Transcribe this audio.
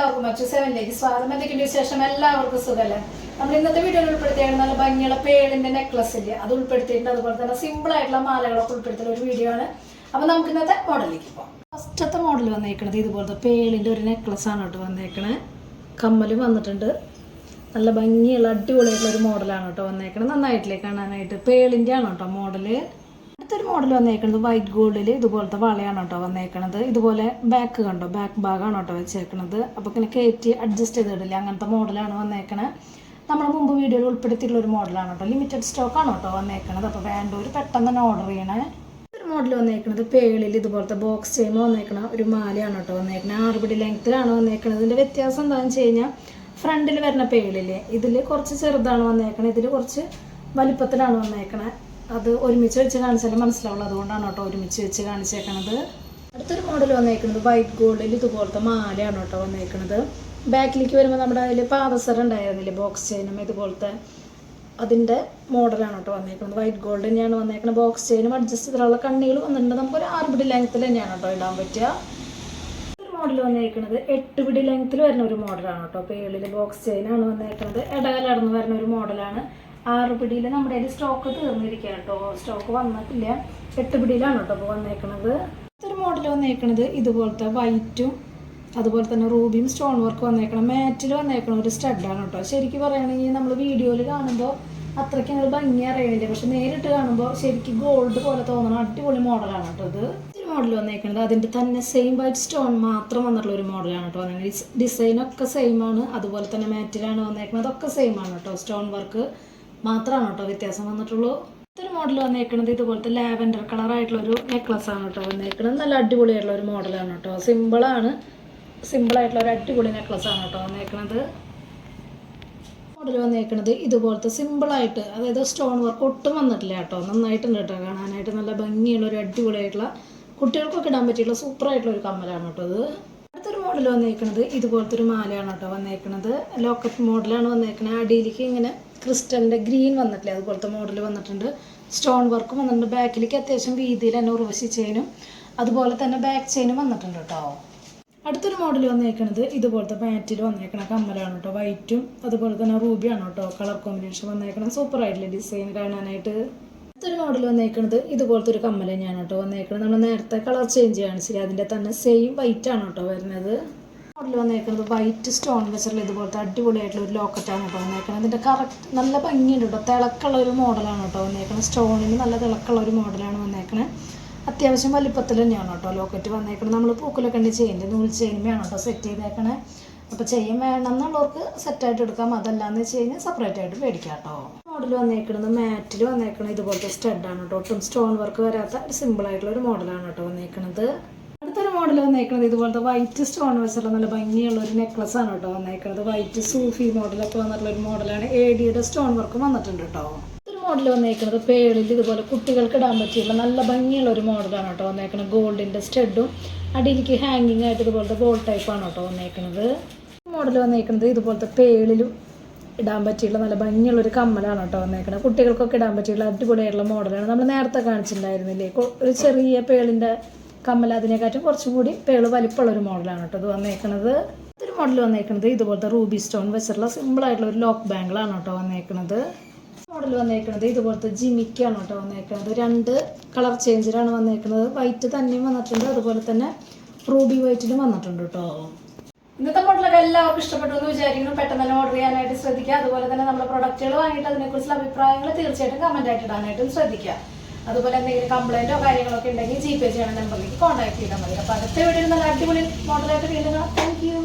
എല്ലാവർക്കും മറ്റു സെവനിലേക്ക് സ്വാഗതം. എന്തൊക്കെയുണ്ട് വിശേഷം? എല്ലാവർക്കും സുഖമല്ലേ നമ്മൾ ഇന്നത്തെ വീഡിയോയിൽ ഉൾപ്പെടുത്തിയാണ് നല്ല ഭംഗിയുള്ള പേളിന്റെ നെക്ലസ് ഇല്ലേ? അത് ഉൾപ്പെടുത്തിയിട്ടുണ്ട്. അതുപോലെ തന്നെ സിമ്പിൾ ആയിട്ടുള്ള മാലകളൊക്കെ ഉൾപ്പെടുത്തുന്ന ഒരു വീഡിയോ ആണ്. അപ്പൊ നമുക്ക് ഇന്നത്തെ മോഡലിലേക്ക് പോകാം ഫസ്റ്റത്തെ മോഡൽ വന്നേക്കണത് ഇതുപോലത്തെ പേളിന്റെ ഒരു നെക്ലസ് ആണ് കേട്ടോ വന്നേക്കണേ കമ്മലും വന്നിട്ടുണ്ട്. നല്ല ഭംഗിയുള്ള അടിപൊളിയായിട്ടുള്ള ഒരു മോഡലാണ് കേട്ടോ വന്നേക്കണത്. നന്നായിട്ടില്ലേ കാണാനായിട്ട്? പേളിന്റെ ആണ് കേട്ടോ മോഡൽ അടുത്തൊരു മോഡൽ വന്നേക്കുന്നത് വൈറ്റ് ഗോൾഡിൽ ഇതുപോലത്തെ വളയാണ് കേട്ടോ വന്നേക്കണത്. ഇതുപോലെ ബാക്ക് കണ്ടോ? ബാക്ക് ഭാഗമാണ് കേട്ടോ വെച്ചേക്കണത്. അപ്പോൾ ഇങ്ങനെ കയറ്റി അഡ്ജസ്റ്റ് ചെയ്തിടില്ല അങ്ങനത്തെ മോഡലാണ് വന്നേക്കണത് നമ്മൾ മുമ്പ് വീഡിയോയിൽ ഉൾപ്പെടുത്തിയിട്ടുള്ള ഒരു മോഡലാണ് കേട്ടോ ലിമിറ്റഡ് സ്റ്റോക്കാണ് കേട്ടോ വന്നേക്കണത്. അപ്പോൾ വേണ്ടവർ പെട്ടെന്ന് തന്നെ ഓർഡർ ചെയ്യണേ. ഒരു മോഡൽ വന്നേക്കണത് പേളിൽ ഇതുപോലത്തെ ബോക്സ് ചെയ്യുമ്പോൾ വന്നേക്കണ ഒരു മാലയാണ് കേട്ടോ വന്നേക്കണത് ആറുപടി ലെങ്ത്തിലാണ് വന്നേക്കണത്. ഇതിന്റെ വ്യത്യാസം എന്താണെന്ന് വെച്ച് കഴിഞ്ഞാൽ ഫ്രണ്ടിൽ വരുന്ന പേളിൽ ഇതിൽ കുറച്ച് ചെറുതാണ് വന്നേക്കണത് ഇതിൽ കുറച്ച് വലിപ്പത്തിലാണ് വന്നേക്കണത് അത് ഒരുമിച്ച് വെച്ച് കാണിച്ചാലേ മനസ്സിലാവുള്ളൂ. അതുകൊണ്ടാണ് കേട്ടോ ഒരുമിച്ച് വെച്ച് കാണിച്ചേക്കണത്. അടുത്തൊരു മോഡൽ വന്നേക്കുന്നത് വൈറ്റ് ഗോൾഡിൽ ഇതുപോലത്തെ മാലയാണ് കേട്ടോ വന്നേക്കുന്നത് ബാക്കിലേക്ക് വരുമ്പോൾ നമ്മുടെ അതിൽ പാദസരം ഉണ്ടായിരുന്നില്ലേ ബോക്സ് ചെയിനും ഇതുപോലത്തെ അതിന്റെ മോഡലാണ് കേട്ടോ വന്നേക്കുന്നത് വൈറ്റ് ഗോൾഡ് തന്നെയാണ് വന്നേക്കുന്നത് ബോക്സ് ചെയിനും അഡ്ജസ്റ്റ് ചെയ്തിട്ടുള്ള കണ്ണികൾ വന്നിട്ടുണ്ട്. നമുക്കൊരു ആറ് പിടി ലെങ്ത്തിൽ തന്നെയാണ് കേട്ടോ ഇടാൻ പറ്റുക. ഒരു മോഡൽ വന്നേക്കുന്നത് എട്ട് പിടി ലെങ്ത്തിൽ വരുന്ന ഒരു മോഡലാണ് കേട്ടോ. പേളിൽ ബോക്സ് ചെയിനാണ് വന്നേക്കുന്നത് ഇടകലടന്ന് വരുന്ന ഒരു മോഡലാണ് ആറ് പിടിയിൽ നമ്മുടെ കയ്യിൽ സ്റ്റോക്ക് തീർന്നിരിക്കുക കേട്ടോ. സ്റ്റോക്ക് വന്നിട്ടില്ല. എട്ട് പിടിയിലാണ് കേട്ടോ ഇപ്പോൾ വന്നേക്കണത്. ഒരു മോഡൽ വന്നേക്കണത് ഇതുപോലത്തെ വൈറ്റും അതുപോലെ തന്നെ റൂബിയും സ്റ്റോൺ വർക്ക് വന്നേക്കണം മാറ്റിൽ വന്നേക്കണ ഒരു സ്റ്റഡാണ് കേട്ടോ. ശരിക്കും പറയുകയാണെങ്കിൽ നമ്മൾ വീഡിയോയിൽ കാണുമ്പോൾ അത്രയ്ക്ക് ഞങ്ങൾ ഭംഗി അറിയണില്ല. പക്ഷെ നേരിട്ട് കാണുമ്പോൾ ശരിക്കും ഗോൾഡ് പോലെ തോന്നണം അടിപൊളി മോഡലാണ് കേട്ടോ ഇത്. ഒരു മോഡൽ വന്നേക്കുന്നത് അതിന്റെ തന്നെ സെയിം വൈറ്റ് സ്റ്റോൺ മാത്രം വന്നിട്ടുള്ള ഒരു മോഡലാണ് കേട്ടോ. ഡിസൈനൊക്കെ സെയിം ആണ്. അതുപോലെ തന്നെ മാറ്റിലാണ് വന്നേക്കുന്നത് അതൊക്കെ സെയിം ആണ് കേട്ടോ. സ്റ്റോൺ വർക്ക് മാത്രമാണ് കേട്ടോ വ്യത്യാസം വന്നിട്ടുള്ളൂ? ഇതൊരു മോഡൽ വന്നേക്കുന്നത് ഇതുപോലത്തെ ലാവൻഡർ കളർ ആയിട്ടുള്ള ഒരു നെക്ലസ് ആണ് കേട്ടോ വന്നേക്കുന്നത് നല്ല അടിപൊളിയായിട്ടുള്ള ഒരു മോഡലാണ് കേട്ടോ സിമ്പിളാണ് സിമ്പിളായിട്ടുള്ള ഒരു അടിപൊളി നെക്ലസ് ആണ് കേട്ടോ വന്നേക്കുന്നത് മോഡൽ വന്നേക്കുന്നത് ഇതുപോലത്തെ സിമ്പിളായിട്ട് അതായത് സ്റ്റോൺ വർക്ക് ഒട്ടും വന്നിട്ടില്ല കേട്ടോ. നന്നായിട്ടുണ്ട് കേട്ടോ കാണാനായിട്ട്. നല്ല ഭംഗിയുള്ള ഒരു അടിപൊളിയായിട്ടുള്ള കുട്ടികൾക്കൊക്കെ ഇടാൻ പറ്റിയിട്ടുള്ള സൂപ്പറായിട്ടുള്ള ഒരു കമ്മലാണ് കേട്ടോ ഇത്. അടുത്തൊരു മോഡൽ വന്നേക്കുന്നത് ഇതുപോലത്തെ ഒരു മാലയാണ് കേട്ടോ വന്നേക്കുന്നത് ലോക്കറ്റ് മോഡലാണ് വന്നേക്കുന്നത് അടിയിലേക്ക് ഇങ്ങനെ ക്രിസ്റ്റലിന്റെ ഗ്രീൻ വന്നിട്ടില്ലേ അതുപോലത്തെ മോഡൽ വന്നിട്ടുണ്ട്. സ്റ്റോൺ വർക്കും വന്നിട്ടുണ്ട്. ബാക്കിലേക്ക് അത്യാവശ്യം വീതിയിൽ തന്നെ ഉറവശി ചെയിനും അതുപോലെ തന്നെ ബാക്ക് ചെയിനും വന്നിട്ടുണ്ട് കേട്ടോ. അടുത്തൊരു മോഡൽ വന്നേക്കുന്നത് ഇതുപോലത്തെ പാറ്റിൽ വന്നേക്കണ കമ്മലാണ് കേട്ടോ. വൈറ്റും അതുപോലെ തന്നെ റൂബിയാണ് കേട്ടോ. കളർ കോമ്പിനേഷൻ വന്നേക്കണം സൂപ്പർ ആയിട്ടുള്ള ഡിസൈൻ കാണാനായിട്ട് അടുത്തൊരു മോഡൽ വന്നേക്കണത് ഇതുപോലത്തെ ഒരു കമ്മൽ തന്നെയാണ് കേട്ടോ വന്നേക്കുന്നത് നമ്മൾ നേരത്തെ കളർ ചേഞ്ച് കാണിച്ചില്ല അതിന്റെ തന്നെ സെയിം വൈറ്റ് ആണ് കേട്ടോ വരുന്നത്. മോഡൽ വന്നേക്കുന്നത് വൈറ്റ് സ്റ്റോൺ വെച്ചിട്ടുള്ള ഇതുപോലത്തെ അടിപൊളിയായിട്ടുള്ള ഒരു ലോക്കറ്റാണ് കേട്ടോ വന്നേക്കുന്നത് ഇതിന്റെ കറക്റ്റ് നല്ല ഭംഗിയുണ്ട് കേട്ടോ. തിളക്കുള്ള ഒരു മോഡലാണ് കേട്ടോ വന്നേക്കുന്നത് സ്റ്റോണിന് നല്ല തിളക്കുള്ള ഒരു മോഡലാണ് വന്നേക്കുന്നത് അത്യാവശ്യം വലിപ്പത്തിൽ തന്നെയാണ് കേട്ടോ ലോക്കറ്റ് വന്നേക്കുന്നത് നമ്മൾ പൂക്കലൊക്കെ ഉണ്ട് ചെയിന്റെ നൂൽ ചെയിനുമയാണ് കേട്ടോ സെറ്റ് ചെയ്തേക്കണേ അപ്പോൾ ചെയിൻ വേണം എന്നുള്ളവർക്ക് സെറ്റായിട്ട് എടുക്കാം. അതല്ലാന്ന് വെച്ച് കഴിഞ്ഞാൽ സെപ്പറേറ്റ് ആയിട്ട് മേടിക്കാം കേട്ടോ. മോഡൽ വന്നേക്കുന്നത് മാറ്റിൽ വന്നേക്കുന്നത് ഇതുപോലത്തെ സ്റ്റഡാണ് കേട്ടോ ഒട്ടും സ്റ്റോൺ വർക്ക് വരാത്ത ഒരു സിമ്പിൾ ആയിട്ടുള്ള ഒരു മോഡലാണ് കേട്ടോ വന്നേക്കുന്നത് അടുത്തൊരു മോഡൽ വന്നേക്കുന്നത് ഇതുപോലത്തെ വൈറ്റ് സ്റ്റോൺ വെച്ചുള്ള നല്ല ഭംഗിയുള്ള ഒരു നെക്ലസ് ആണ് കേട്ടോ വന്നേക്കുന്നത് വൈറ്റ് സൂഫി മോഡലൊക്കെ വന്നിട്ടുള്ള ഒരു മോഡലാണ് എ ഡിയുടെ സ്റ്റോൺ വർക്കും വന്നിട്ടുണ്ട് കേട്ടോ മോഡൽ വന്നേക്കുന്നത് പേളിൽ ഇതുപോലെ കുട്ടികൾക്ക് ഇടാൻ പറ്റിയുള്ള നല്ല ഭംഗിയുള്ള ഒരു മോഡലാണ് കേട്ടോ വന്നേക്കുന്നത് ഗോൾഡിന്റെ സ്റ്റഡും അടിയിലേക്ക് ഹാങ്ങിങ് ആയിട്ട് ഇതുപോലത്തെ ഗോൾ ടൈപ്പാണ് കേട്ടോ വന്നേക്കുന്നത് മോഡൽ വന്നേക്കുന്നത് ഇതുപോലത്തെ പേളിലും ഇടാൻ പറ്റിയുള്ള നല്ല ഭംഗിയുള്ള ഒരു കമ്മലാണ് കേട്ടോ വന്നേക്കുന്നത് കുട്ടികൾക്കൊക്കെ ഇടാൻ പറ്റിയുള്ള അടിപൊളിയായിട്ടുള്ള മോഡലാണ്. നമ്മൾ നേരത്തെ കാണിച്ചിട്ടുണ്ടായിരുന്നില്ലേ? ഒരു ചെറിയ പേളിന്റെ കമ്മൽ അതിനെക്കാട്ടും കുറച്ചും കൂടി പേൾ വലിപ്പമുള്ള ഒരു മോഡലാണ് കേട്ടോ ഇത് വന്നേക്കുന്നത് ഒരു മോഡൽ വന്നേക്കുന്നത് ഇതുപോലത്തെ റൂബി സ്റ്റോൺ വെച്ചിട്ടുള്ള സിമ്പിൾ ആയിട്ടുള്ള ഒരു ലോക്ക് ബാങ്കിളാണ് കേട്ടോ വന്നേക്കുന്നത് മോഡൽ വന്നേക്കുന്നത് ഇതുപോലത്തെ ജിമിക്കാണ് കേട്ടോ വന്നേക്കുന്നത് രണ്ട് കളർ ചേഞ്ചിലാണ് വന്നേക്കുന്നത് വൈറ്റ് തന്നെയും വന്നിട്ടുണ്ട്. അതുപോലെ തന്നെ റൂബി വൈറ്റിലും വന്നിട്ടുണ്ട് കേട്ടോ. ഇന്നത്തെ മോഡലൊക്കെ എല്ലാവർക്കും ഇഷ്ടപ്പെട്ടു എന്ന് വിചാരിക്കുന്നു. പെട്ടെന്ന് തന്നെ ഓർഡർ ചെയ്യാനായിട്ട് ശ്രദ്ധിക്കുക. അതുപോലെ തന്നെ നമ്മുടെ പ്രൊഡക്റ്റുകൾ വാങ്ങിയിട്ട് അതിനെക്കുറിച്ചുള്ള അഭിപ്രായങ്ങൾ തീർച്ചയായിട്ടും കമന്റ് ആയിട്ട് ഇടാനായിട്ടും ശ്രദ്ധിക്കുക. അതുപോലെ എന്തെങ്കിലും കംപ്ലൈന്റോ കാര്യങ്ങളൊക്കെ ഉണ്ടെങ്കിൽ ജി പേ ചെയ്യണ നമ്പറിലേക്ക് കോൺടാക്ട് ചെയ്താൽ മതി. അപ്പോൾ അടുത്ത വീഡിയോയിൽ നല്ല അടിപൊളി മോഡലായിട്ട് വീണ്ടും താങ്ക് യു